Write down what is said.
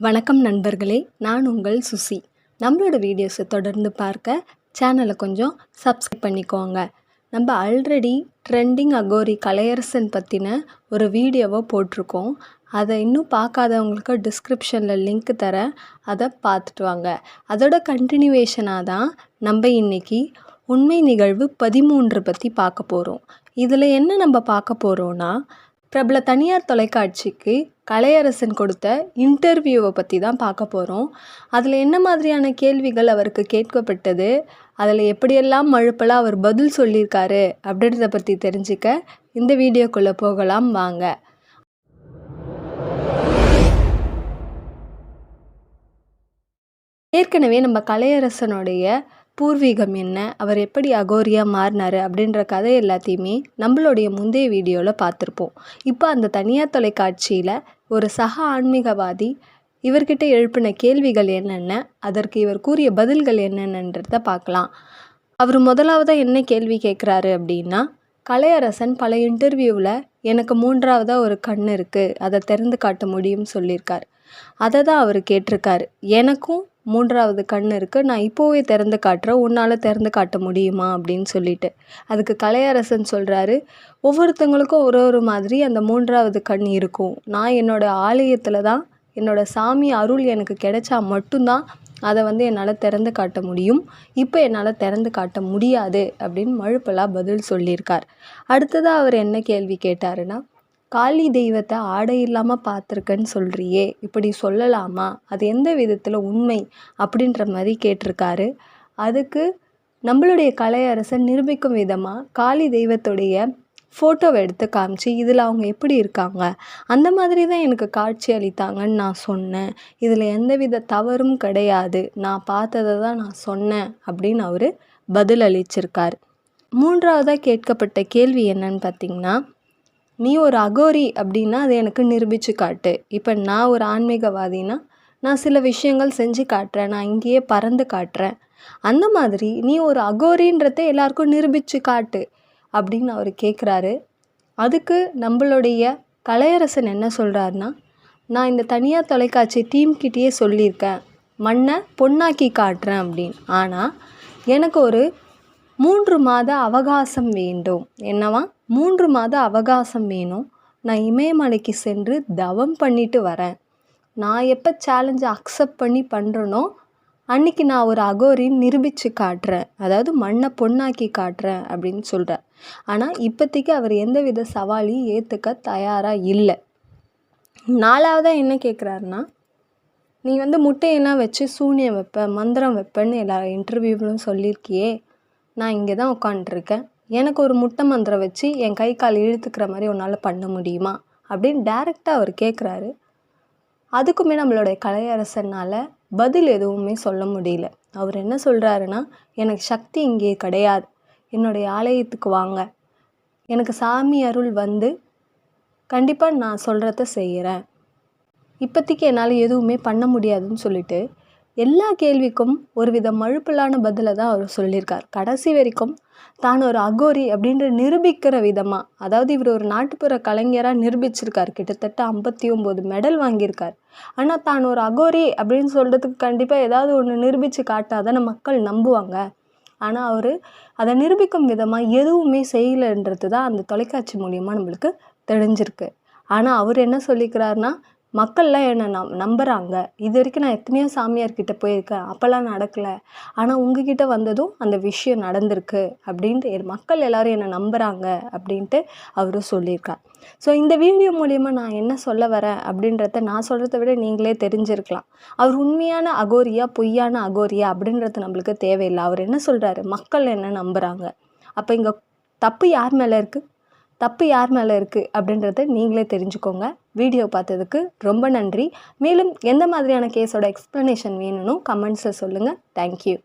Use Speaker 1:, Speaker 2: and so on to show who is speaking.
Speaker 1: வணக்கம் நண்பர்களே நான் உங்கள் சுசி. நம்மளோட வீடியோஸை தொடர்ந்து பார்க்க சேனலை கொஞ்சம் சப்ஸ்கிரைப் பண்ணிக்கோங்க. நம்ம ஆல்ரெடி ட்ரெண்டிங் அகோரி கலையரசன் பற்றின ஒரு வீடியோவை போட்டிருக்கோம். அதை இன்னும் பார்க்காதவங்களுக்கு டிஸ்கிரிப்ஷனில் லிங்க் தரேன் அதை பார்த்துட்டு வாங்க. அதோட கண்டினியூவேஷனாக தான் நம்ம இன்றைக்கி உண்மை நிகழ்வு பதிமூன்று பற்றி பார்க்க போகிறோம் இதில் என்ன நம்ம பார்க்க போகிறோன்னா பிரபல தனியார் தொலைக்காட்சிக்கு கலையரசன் கொடுத்த இன்டர்வியூவை பற்றி தான் பார்க்க போகிறோம் அதில் என்ன மாதிரியான கேள்விகள் அவருக்கு கேட்கப்பட்டது? அதில் எப்படியெல்லாம் மழுப்பலாக அவர் பதில் சொல்லியிருக்காரு அப்படின்றத பற்றி தெரிஞ்சுக்க இந்த வீடியோக்குள்ளே போகலாம் வாங்க. ஏற்கனவே நம்ம கலையரசனுடைய பூர்வீகம் என்ன? அவர் எப்படி அகோரியாக மாறினார்? அப்படின்ற கதை எல்லாத்தையுமே நம்மளுடைய முந்தைய வீடியோவில் பார்த்துருப்போம். இப்போ அந்த தனியார் தொலைக்காட்சியில் ஒரு சக ஆன்மீகவாதி இவர்கிட்ட எழுப்பின கேள்விகள் என்னென்ன? அதற்கு இவர் கூறிய பதில்கள் என்னென்னன்றத பார்க்கலாம். அவர் முதலாவதாக என்ன கேள்வி கேட்குறாரு அப்படின்னா கலையரசன் பல இன்டர்வியூவில் எனக்கு மூன்றாவதாக ஒரு கண் இருக்குது அதை திறந்து காட்ட முடியும்னு சொல்லியிருக்கார். அதை தான் அவர் கேட்டிருக்காரு. எனக்கும் மூன்றாவது கண் இருக்குது நான் இப்போவே திறந்து காட்டுறேன். உன்னால் திறந்து காட்ட முடியுமா? அப்படின்னு சொல்லிட்டு. அதுக்கு கலையரசன் சொல்கிறாரு ஒவ்வொருத்தங்களுக்கும் ஒரு ஒரு மாதிரி அந்த மூன்றாவது கண் இருக்கும். நான் என்னோடய ஆலயத்தில் தான் என்னோடய சாமி அருள் எனக்கு கிடைச்சா மட்டும்தான் அதை வந்து என்னால் திறந்து காட்ட முடியும். இப்போ என்னால் திறந்து காட்ட முடியாது. அப்படின்னு மழுப்பலாக பதில் சொல்லியிருக்கார். அடுத்ததாக அவர் என்ன கேள்வி கேட்டாருன்னா காளி தெய்வத்தை ஆடை இல்லாமல் பார்த்துருக்கேன்னு சொல்கிறியே இப்படி சொல்லலாமா? அது எந்த விதத்தில் உண்மை அப்படின்ற மாதிரி கேட்டிருக்காரு. அதுக்கு நம்மளுடைய கலையரசன் நிரூபிக்கும் விதமாக காளி தெய்வத்துடைய ஃபோட்டோவை எடுத்து காமிச்சு இதில் அவங்க எப்படி இருக்காங்க? அந்த மாதிரி தான் எனக்கு காட்சி அளித்தாங்கன்னு நான் சொன்னேன். இதில் எந்தவித தவறும் கிடையாது. நான் பார்த்ததை தான் நான் சொன்னேன் அப்படின்னு அவர் பதில் அளிச்சிருக்கார். மூன்றாவதாக கேட்கப்பட்ட கேள்வி என்னன்னு பார்த்தீங்கன்னா நீ ஒரு அகோரி அப்படின்னா அதை எனக்கு நிரூபித்து காட்டு. இப்போ நான் ஒரு ஆன்மீகவாதினா நான் சில விஷயங்கள் செஞ்சு காட்டுறேன். நான் இங்கேயே பறந்து காட்டுறேன். அந்த மாதிரி நீ ஒரு அகோரின்றத எல்லாருக்கும் நிரூபித்து காட்டு அப்படின்னு அவர் கேட்குறாரு அதுக்கு நம்மளுடைய கலையரசன் என்ன சொல்கிறாருன்னா நான் இந்த தனியார் தொலைக்காட்சி டீம்கிட்டேயே சொல்லியிருக்கேன். மண்ணை பொன்னாக்கி காட்டுறேன் அப்படின்னு. ஆனால் எனக்கு ஒரு மூன்று மாத அவகாசம் வேண்டும். என்னவா? மூன்று மாத அவகாசம் வேணும். நான் இமயமலைக்கு சென்று தவம் பண்ணிட்டு வரேன். நான் எப்போ சேலஞ்சை அக்செப்ட் பண்ணி பண்ணுறனோ அன்றைக்கி நான் ஒரு அகோரின்னு நிரூபித்து காட்டுறேன். அதாவது மண்ணை பொண்ணாக்கி காட்டுறேன் அப்படின்னு சொல்கிறார் ஆனால் இப்போதைக்கு அவர் எந்தவித சவாலையும் ஏற்றுக்க தயாராக இல்லை. நாலாவதாக என்ன கேட்குறாருன்னா நீ வந்து முட்டையெல்லாம் வச்சு சூனியம் வைப்ப மந்திரம் வைப்பேன்னு எல்லா இன்டர்வியூவிலும் சொல்லியிருக்கியே நான் இங்கே தான் உட்காண்ட்ருக்கேன் எனக்கு ஒரு முட்டை மந்திரம் வச்சு என் கை கால் இழுத்துக்கிற மாதிரி உன்னால் பண்ண முடியுமா? அப்படின்னு டேரெக்டாக அவர் கேட்குறாரு அதுக்குமே நம்மளுடைய கலையரசனால் பதில் எதுவுமே சொல்ல முடியல. அவர் என்ன சொல்கிறாருன்னா எனக்கு சக்தி இங்கே கிடையாது. என்னுடைய ஆலயத்துக்கு வாங்க. எனக்கு சாமி அருள் வந்து கண்டிப்பாக நான் சொல்கிறத செய்கிறேன் இப்போதைக்கு என்னால் எதுவுமே பண்ண முடியாதுன்னு சொல்லிட்டு எல்லா கேள்விக்கும் ஒரு வித மழுப்பலான பதிலை தான் அவர் சொல்லியிருக்கார். கடைசி வரைக்கும் தான் ஒரு அகோரி அப்படின்ற நிரூபிக்கிற விதமாக அதாவது இவர் ஒரு நாட்டுப்புற கலைஞராக நிரூபிச்சிருக்கார். கிட்டத்தட்ட ஐம்பத்தி ஒம்பது மெடல் வாங்கியிருக்கார். ஆனால் தான் ஒரு அகோரி அப்படின்னு சொல்கிறதுக்கு கண்டிப்பாக ஏதாவது ஒன்று நிரூபித்து காட்டாதான மக்கள் நம்புவாங்க. ஆனால் அவர் அதை நிரூபிக்கும் விதமாக எதுவுமே செய்யலைன்றது தான் அந்த தொலைக்காட்சி மூலியமாக நம்மளுக்கு தெரிஞ்சிருக்கு. ஆனால் அவர் என்ன சொல்லிக்கிறாருன்னா மக்கள்லாம் என்னை நம் நம்புகிறாங்க இது வரைக்கும் நான் எத்தனையோ சாமியார்கிட்ட போயிருக்கேன். அப்போல்லாம் நடக்கலை. ஆனால் உங்ககிட்ட வந்ததும் அந்த விஷயம் நடந்திருக்கு அப்படின்ட்டு மக்கள் எல்லோரும் என்னை நம்புகிறாங்க அப்படின்ட்டு அவரும் சொல்லியிருக்கார். ஸோ இந்த வீடியோ மூலிமா நான் என்ன சொல்ல வரேன் அப்படின்றத நான் சொல்கிறத விட நீங்களே தெரிஞ்சிருக்கலாம். அவர் உண்மையான அகோரியா பொய்யான அகோரியா அப்படின்றது நம்மளுக்கு தேவையில்லை. அவர் என்ன சொல்கிறாரு மக்கள் என்ன நம்புகிறாங்க அப்போ இங்கே தப்பு யார் மேலே இருக்குது தப்பு யார் மேலே இருக்குது அப்படின்றத நீங்களே தெரிஞ்சுக்கோங்க. வீடியோ பார்த்ததுக்கு ரொம்ப நன்றி. மேலும் எந்த மாதிரியான கேஸோட எக்ஸ்ப்ளனேஷன் வேணும்னு கமெண்ட்ஸில் சொல்லுங்கள் தேங்க்யூ